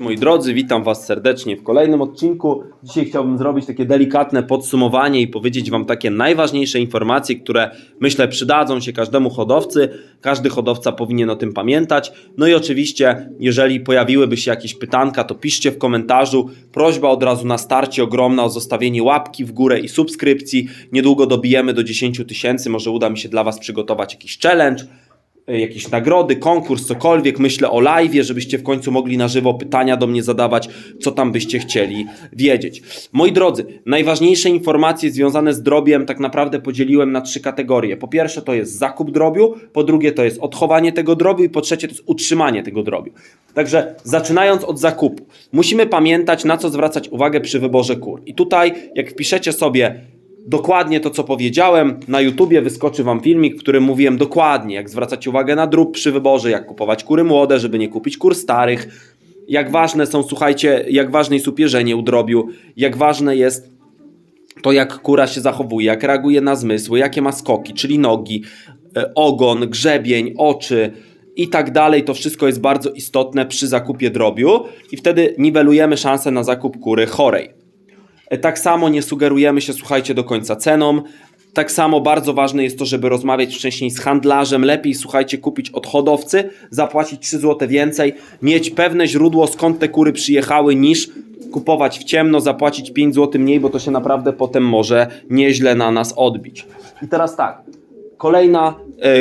Moi drodzy, witam Was serdecznie w kolejnym odcinku. Dzisiaj chciałbym zrobić takie delikatne podsumowanie i powiedzieć Wam takie najważniejsze informacje, które myślę przydadzą się każdemu hodowcy. Każdy hodowca powinien o tym pamiętać. No i oczywiście, jeżeli pojawiłyby się jakieś pytanka, to piszcie w komentarzu. Prośba od razu na starcie ogromna o zostawienie łapki w górę i subskrypcji. Niedługo dobijemy do 10 tysięcy, może uda mi się dla Was przygotować jakiś challenge jakieś nagrody, konkurs, cokolwiek. Myślę o live, żebyście w końcu mogli na żywo pytania do mnie zadawać, co tam byście chcieli wiedzieć. Moi drodzy, najważniejsze informacje związane z drobiem tak naprawdę podzieliłem na trzy kategorie. Po pierwsze to jest zakup drobiu, po drugie to jest odchowanie tego drobiu i po trzecie to jest utrzymanie tego drobiu. Także zaczynając od zakupu, musimy pamiętać na co zwracać uwagę przy wyborze kur. I tutaj jak wpiszecie sobie dokładnie to, co powiedziałem. Na YouTubie wyskoczy Wam filmik, w którym mówiłem dokładnie, jak zwracać uwagę na drób przy wyborze, jak kupować kury młode, żeby nie kupić kur starych. Jak ważne są, słuchajcie, jak ważne jest upierzenie u drobiu, jak ważne jest to, jak kura się zachowuje, jak reaguje na zmysły, jakie ma skoki, czyli nogi, e, ogon, grzebień, oczy i tak dalej. To wszystko jest bardzo istotne przy zakupie drobiu i wtedy niwelujemy szansę na zakup kury chorej. Tak samo nie sugerujemy się, słuchajcie, do końca ceną. Tak samo bardzo ważne jest to, żeby rozmawiać wcześniej z handlarzem. Lepiej, słuchajcie, kupić od hodowcy, zapłacić 3 zł więcej, mieć pewne źródło, skąd te kury przyjechały, niż kupować w ciemno, zapłacić 5 zł mniej, bo to się naprawdę potem może nieźle na nas odbić. I teraz tak. Kolejna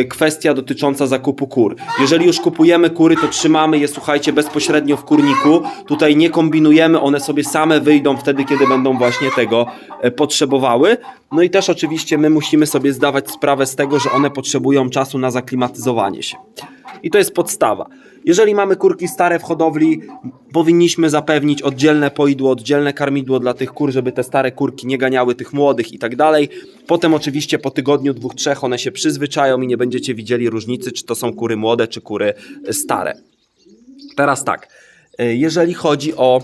kwestia dotycząca zakupu kur. Jeżeli już kupujemy kury, to trzymamy je, słuchajcie, bezpośrednio w kurniku. Tutaj nie kombinujemy, one sobie same wyjdą wtedy, kiedy będą właśnie tego e, potrzebowały. No i też oczywiście my musimy sobie zdawać sprawę z tego, że one potrzebują czasu na zaklimatyzowanie się. I to jest podstawa. Jeżeli mamy kurki stare w hodowli, powinniśmy zapewnić oddzielne poidło, oddzielne karmidło dla tych kur, żeby te stare kurki nie ganiały tych młodych i tak dalej. Potem oczywiście po tygodniu, dwóch, trzech one się przyzwyczają i nie będziecie widzieli różnicy, czy to są kury młode, czy kury stare. Teraz tak, jeżeli chodzi o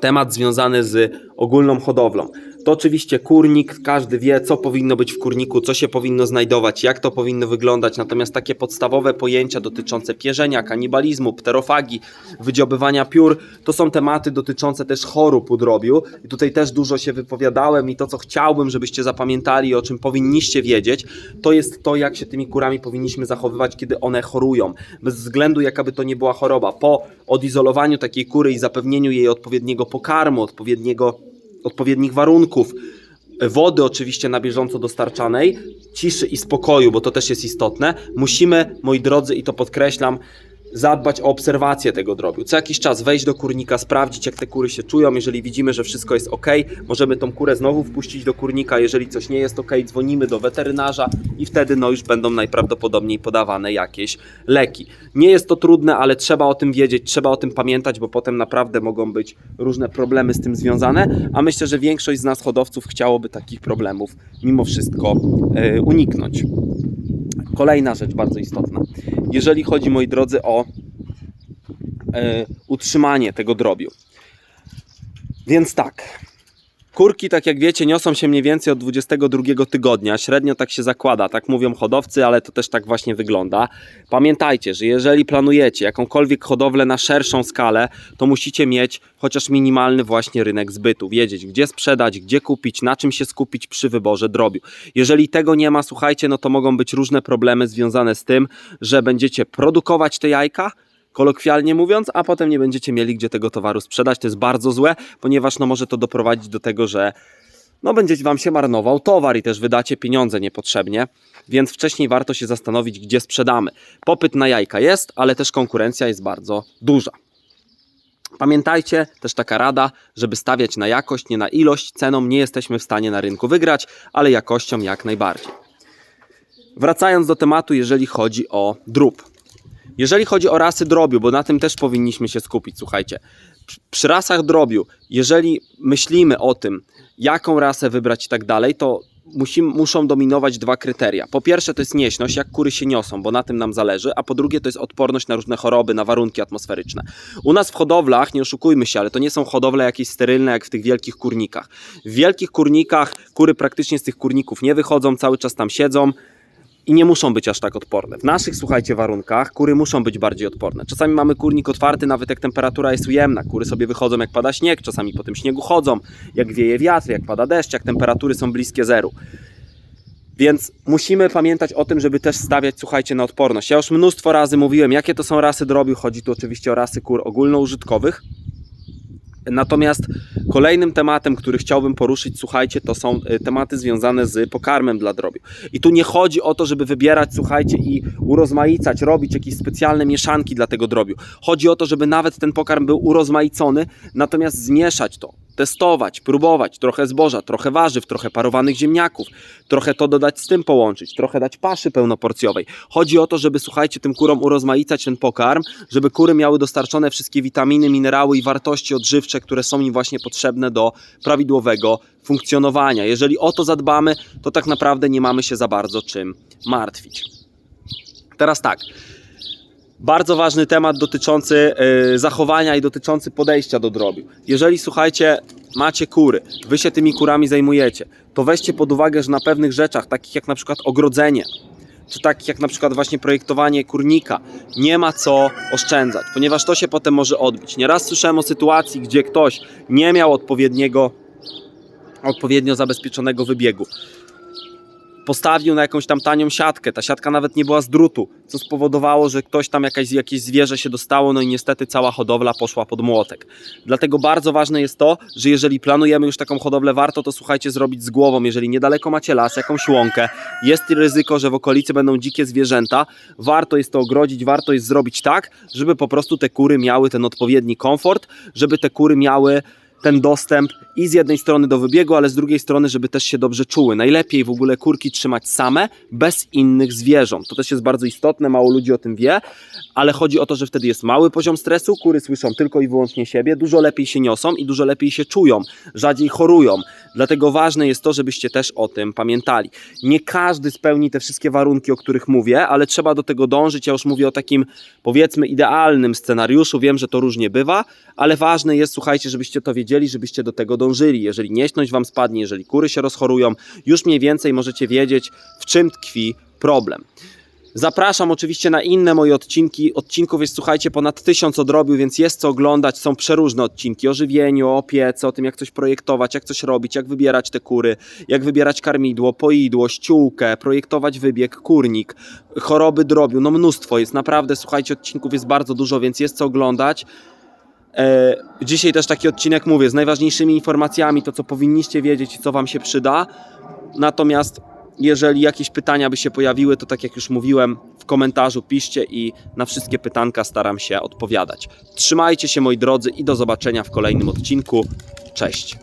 temat związany z ogólną hodowlą. To oczywiście kurnik, każdy wie, co powinno być w kurniku, co się powinno znajdować, jak to powinno wyglądać. Natomiast takie podstawowe pojęcia dotyczące pierzenia, kanibalizmu, pterofagii, wydziobywania piór, to są tematy dotyczące też chorób u drobiu. I tutaj też dużo się wypowiadałem i to, co chciałbym, żebyście zapamiętali, o czym powinniście wiedzieć, to jest to, jak się tymi kurami powinniśmy zachowywać, kiedy one chorują. Bez względu, jaka by to nie była choroba. Po odizolowaniu takiej kury i zapewnieniu jej odpowiedniego pokarmu, odpowiedniego odpowiednich warunków, wody oczywiście na bieżąco dostarczanej, ciszy i spokoju, bo to też jest istotne, musimy, moi drodzy, i to podkreślam, zadbać o obserwację tego drobiu. Co jakiś czas wejść do kurnika, sprawdzić jak te kury się czują. Jeżeli widzimy, że wszystko jest ok, możemy tą kurę znowu wpuścić do kurnika. Jeżeli coś nie jest ok, dzwonimy do weterynarza i wtedy no już będą najprawdopodobniej podawane jakieś leki. Nie jest to trudne, ale trzeba o tym wiedzieć, trzeba o tym pamiętać, bo potem naprawdę mogą być różne problemy z tym związane, a myślę, że większość z nas hodowców chciałoby takich problemów mimo wszystko yy, uniknąć. Kolejna rzecz bardzo istotna. Jeżeli chodzi, moi drodzy, o e, utrzymanie tego drobiu. Więc tak. Kurki, tak jak wiecie, niosą się mniej więcej od 22 tygodnia. Średnio tak się zakłada, tak mówią hodowcy, ale to też tak właśnie wygląda. Pamiętajcie, że jeżeli planujecie jakąkolwiek hodowlę na szerszą skalę, to musicie mieć chociaż minimalny właśnie rynek zbytu. Wiedzieć, gdzie sprzedać, gdzie kupić, na czym się skupić przy wyborze drobiu. Jeżeli tego nie ma, słuchajcie, no to mogą być różne problemy związane z tym, że będziecie produkować te jajka, kolokwialnie mówiąc, a potem nie będziecie mieli gdzie tego towaru sprzedać. To jest bardzo złe, ponieważ no może to doprowadzić do tego, że no będzie Wam się marnował towar i też wydacie pieniądze niepotrzebnie, więc wcześniej warto się zastanowić, gdzie sprzedamy. Popyt na jajka jest, ale też konkurencja jest bardzo duża. Pamiętajcie, też taka rada, żeby stawiać na jakość, nie na ilość. Ceną nie jesteśmy w stanie na rynku wygrać, ale jakością jak najbardziej. Wracając do tematu, jeżeli chodzi o drób. Jeżeli chodzi o rasy drobiu, bo na tym też powinniśmy się skupić, słuchajcie. Przy rasach drobiu, jeżeli myślimy o tym, jaką rasę wybrać i tak dalej, to musi, muszą dominować dwa kryteria. Po pierwsze to jest nieśność, jak kury się niosą, bo na tym nam zależy, a po drugie to jest odporność na różne choroby, na warunki atmosferyczne. U nas w hodowlach, nie oszukujmy się, ale to nie są hodowle jakieś sterylne jak w tych wielkich kurnikach. W wielkich kurnikach kury praktycznie z tych kurników nie wychodzą, cały czas tam siedzą, i nie muszą być aż tak odporne. W naszych, słuchajcie, warunkach kury muszą być bardziej odporne. Czasami mamy kurnik otwarty, nawet jak temperatura jest ujemna. Kury sobie wychodzą, jak pada śnieg, czasami po tym śniegu chodzą, jak wieje wiatr, jak pada deszcz, jak temperatury są bliskie zeru. Więc musimy pamiętać o tym, żeby też stawiać, słuchajcie, na odporność. Ja już mnóstwo razy mówiłem, jakie to są rasy drobiu. Chodzi tu oczywiście o rasy kur ogólnoużytkowych. Natomiast kolejnym tematem, który chciałbym poruszyć, słuchajcie, to są y, tematy związane z pokarmem dla drobiu. I tu nie chodzi o to, żeby wybierać, słuchajcie, i urozmaicać, robić jakieś specjalne mieszanki dla tego drobiu. Chodzi o to, żeby nawet ten pokarm był urozmaicony, natomiast zmieszać to, testować, próbować, trochę zboża, trochę warzyw, trochę parowanych ziemniaków, trochę to dodać z tym połączyć, trochę dać paszy pełnoporcjowej. Chodzi o to, żeby, słuchajcie, tym kurom urozmaicać ten pokarm, żeby kury miały dostarczone wszystkie witaminy, minerały i wartości odżywcze, które są im właśnie potrzebne do prawidłowego funkcjonowania. Jeżeli o to zadbamy, to tak naprawdę nie mamy się za bardzo czym martwić. Teraz tak. Bardzo ważny temat dotyczący y, zachowania i dotyczący podejścia do drobiu. Jeżeli słuchajcie, macie kury, wy się tymi kurami zajmujecie, to weźcie pod uwagę, że na pewnych rzeczach, takich jak na przykład ogrodzenie, czy takich jak na przykład właśnie projektowanie kurnika, nie ma co oszczędzać, ponieważ to się potem może odbić. Nieraz słyszałem o sytuacji, gdzie ktoś nie miał odpowiedniego, odpowiednio zabezpieczonego wybiegu postawił na jakąś tam tanią siatkę. Ta siatka nawet nie była z drutu, co spowodowało, że ktoś tam jakaś, jakieś zwierzę się dostało, no i niestety cała hodowla poszła pod młotek. Dlatego bardzo ważne jest to, że jeżeli planujemy już taką hodowlę, warto to słuchajcie zrobić z głową. Jeżeli niedaleko macie las, jakąś łąkę, jest ryzyko, że w okolicy będą dzikie zwierzęta, warto jest to ogrodzić, warto jest zrobić tak, żeby po prostu te kury miały ten odpowiedni komfort, żeby te kury miały ten dostęp i z jednej strony do wybiegu, ale z drugiej strony, żeby też się dobrze czuły. Najlepiej w ogóle kurki trzymać same, bez innych zwierząt. To też jest bardzo istotne, mało ludzi o tym wie, ale chodzi o to, że wtedy jest mały poziom stresu, kury słyszą tylko i wyłącznie siebie, dużo lepiej się niosą i dużo lepiej się czują, rzadziej chorują. Dlatego ważne jest to, żebyście też o tym pamiętali. Nie każdy spełni te wszystkie warunki, o których mówię, ale trzeba do tego dążyć. Ja już mówię o takim, powiedzmy, idealnym scenariuszu. Wiem, że to różnie bywa, ale ważne jest, słuchajcie, żebyście to wiedzieli, żebyście do tego dążyli. Jeżeli nieśność wam spadnie, jeżeli kury się rozchorują, już mniej więcej możecie wiedzieć, w czym tkwi problem. Zapraszam oczywiście na inne moje odcinki. Odcinków jest, słuchajcie, ponad tysiąc odrobił, więc jest co oglądać. Są przeróżne odcinki o żywieniu, o opiece, o tym, jak coś projektować, jak coś robić, jak wybierać te kury, jak wybierać karmidło, poidło, ściółkę, projektować wybieg, kurnik, choroby drobiu. No mnóstwo jest, naprawdę, słuchajcie, odcinków jest bardzo dużo, więc jest co oglądać. E, dzisiaj też taki odcinek mówię z najważniejszymi informacjami, to co powinniście wiedzieć i co Wam się przyda. Natomiast jeżeli jakieś pytania by się pojawiły, to tak jak już mówiłem, w komentarzu piszcie i na wszystkie pytanka staram się odpowiadać. Trzymajcie się moi drodzy i do zobaczenia w kolejnym odcinku. Cześć.